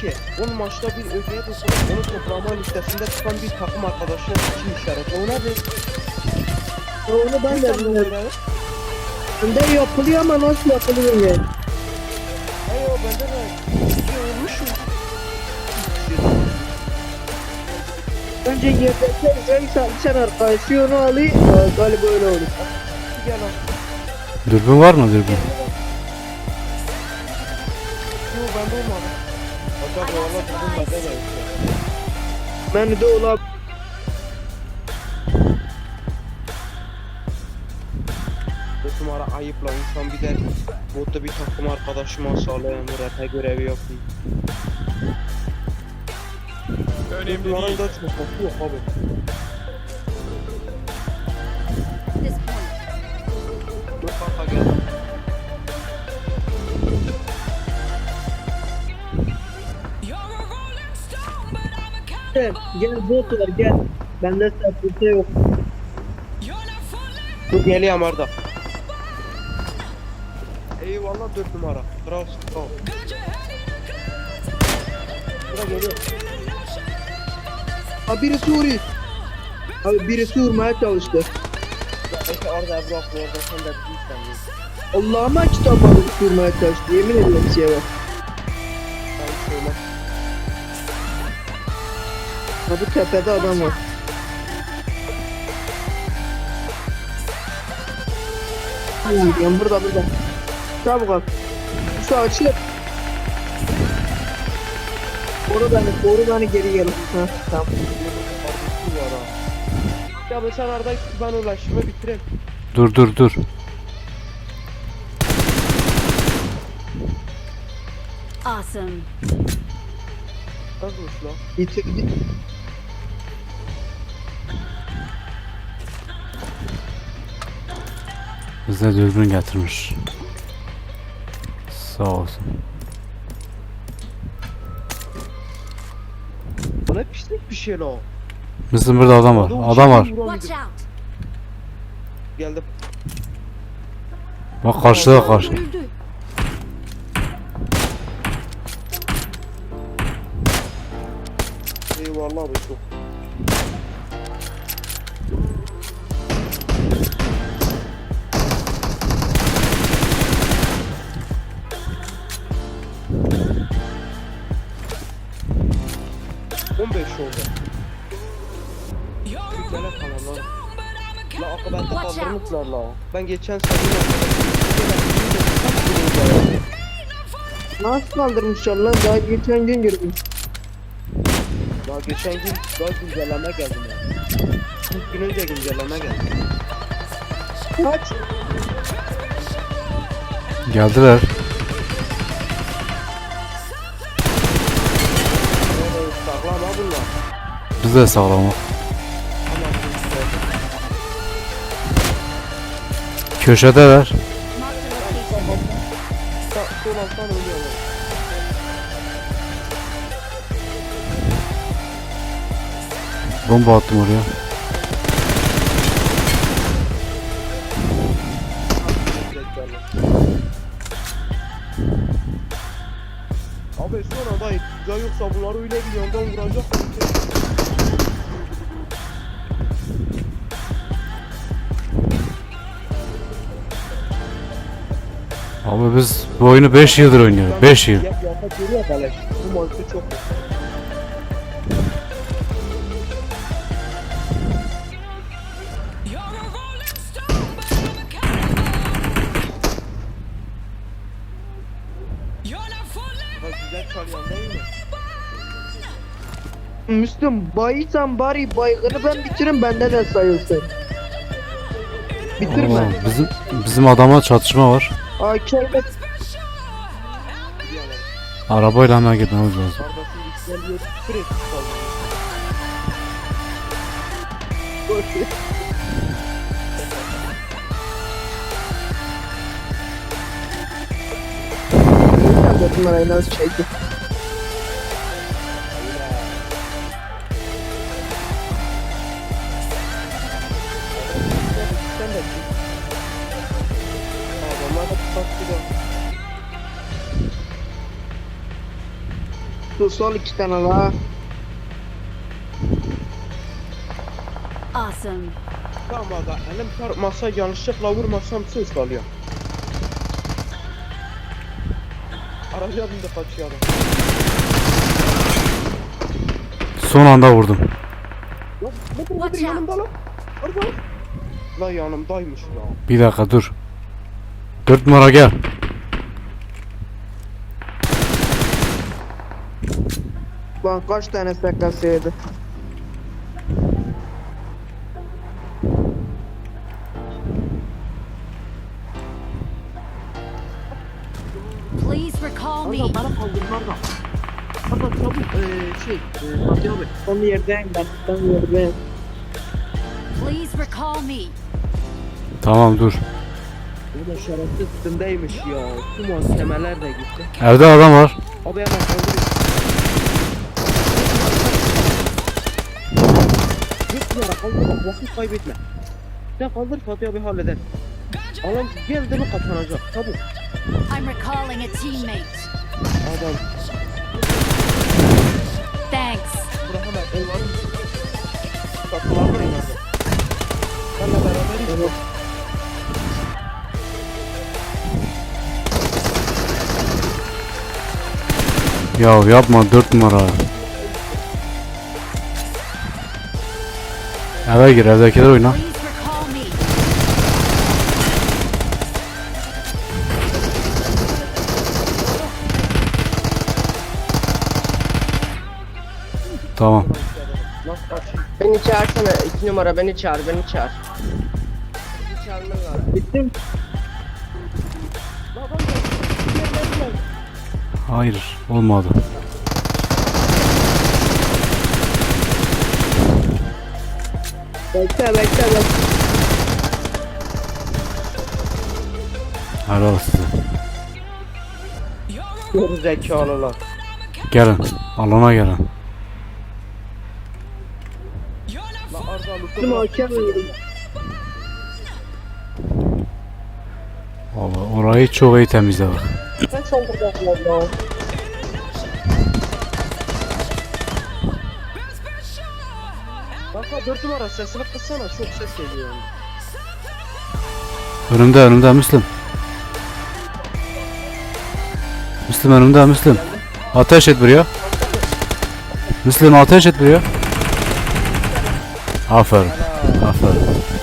Ki. Onun maçta bir ögeye tutsun. Onu toplama listesinde tutan bir takım arkadaşına için işaret. O nedir? Onu ben de bilmiyorum. Bende yapılıyor ama nasıl yapılıyor yani? Hey o bende de olmuş mu? Önce YPS Zeysa sen arkadaşı onu alayım. Aa, Galiba öyle olur. Gel lan. Dürbün var mı dürbün? Yok bende olmadı. Acaba valla bizim bende de yok. ya. Ben de olabilir. Bu numara ayıpla insan bir de botta bir takım arkadaşıma sağlayan rap'e görevi yapayım. Önemli Bunların değil. da çok yok abi. Gel, gel bot var gel. Bende sapıntı yok. Dur geliyorum Arda. Eyvallah 4 numara. Bravo ol. Bura geliyor. Ha biri Suri. Abi birisi vurmaya çalıştı. Peki Arda Ebru aklı orada sen de bizi istemiyorsun. Allah'ıma kitap alıp vurmaya çalıştı. Yemin ediyorum size bak. Ha bu tepede adam var. Diyorum burada burada. Çabuk al. Şu açık. Koru beni, koru beni geri gel. Ha, tamam. Ya ben sen Arda ben ulaşımı bitireyim. Dur dur dur. Awesome. Nasılmış lan? Bitirdi. Bize dürbün getirmiş. Sağ olsun. Bu ne pislik bir şey lan. Bizim burada adam var. Adam var. Geldim. Bak karşıda karşı. Eyvallah abi çok. Güzel tamam lan. La akıbette Watch out. kaldırmışlar la. Ben geçen sene Nasıl kaldırmışlar lan? Daha geçen gün gördüm. Daha geçen gün daha güncelleme geldi ya. İlk gün önce güncelleme geldi. Kaç? Geldiler. Biz de sağlam. Ama Köşedeler. Bomba attım oraya. Abi sonra ya yoksa bunları öyle bir yandan vuracak. Abi biz bu oyunu 5 yıldır oynuyoruz. 5 yıl. Müslüm bayıysan bari baygını ben bitiririm bende de sayılsın. Bitirme. Oo, bizim bizim adama çatışma var. Aa kelime. Arabayla hemen gitmemiz lazım. De bunlara nasıl çekti? Sus al iki tane daha. Awesome. Tamam aga elim çarpmasa yanlışlıkla vurmasam söz alıyor. Araca bindi kaçıyor adam. Son anda vurdum. Ne bu nedir yanımda lan? Araba. Lan yanımdaymış ya. Bir dakika dur. 4 numara gel. Lan kaç tane SKS yedi? Please recall me. Çabuk eee şey eee Fatih abi. Son yerdeyim ben. Son yerdeyim. Please recall me. Tamam dur. Bu da şerefsiz üstündeymiş ya. Tüm mahkemeler de gitti. Evde adam var. Abi hemen kaldır. Git yara kaldır bak vakit kaybetme. Sen kaldır Fatih abi halleder. Alan geldi mi kapanacak çabuk. I'm recalling a teammate. Adam Thanks. beraberiz. Ya yapma 4 numara. Eve gir evdekiler oyna. Tamam. Beni çağırsana. iki numara beni çağır, beni çağır. Beni çağırman lazım. Bittim. Hayır olmadı. Bekle bekle bekle. Helal size. Geri zekalılar. Gelin. Alana gelin. Hakem. Valla orayı çok iyi temizledik. Ben saldıracaklar ya. Kanka 4 numara sesini kıssana çok ses geliyor. Önümde önümde Müslüm. Müslüm önümde Müslüm. Ateş et buraya. Müslüm ateş et buraya. Aferin. Aferin.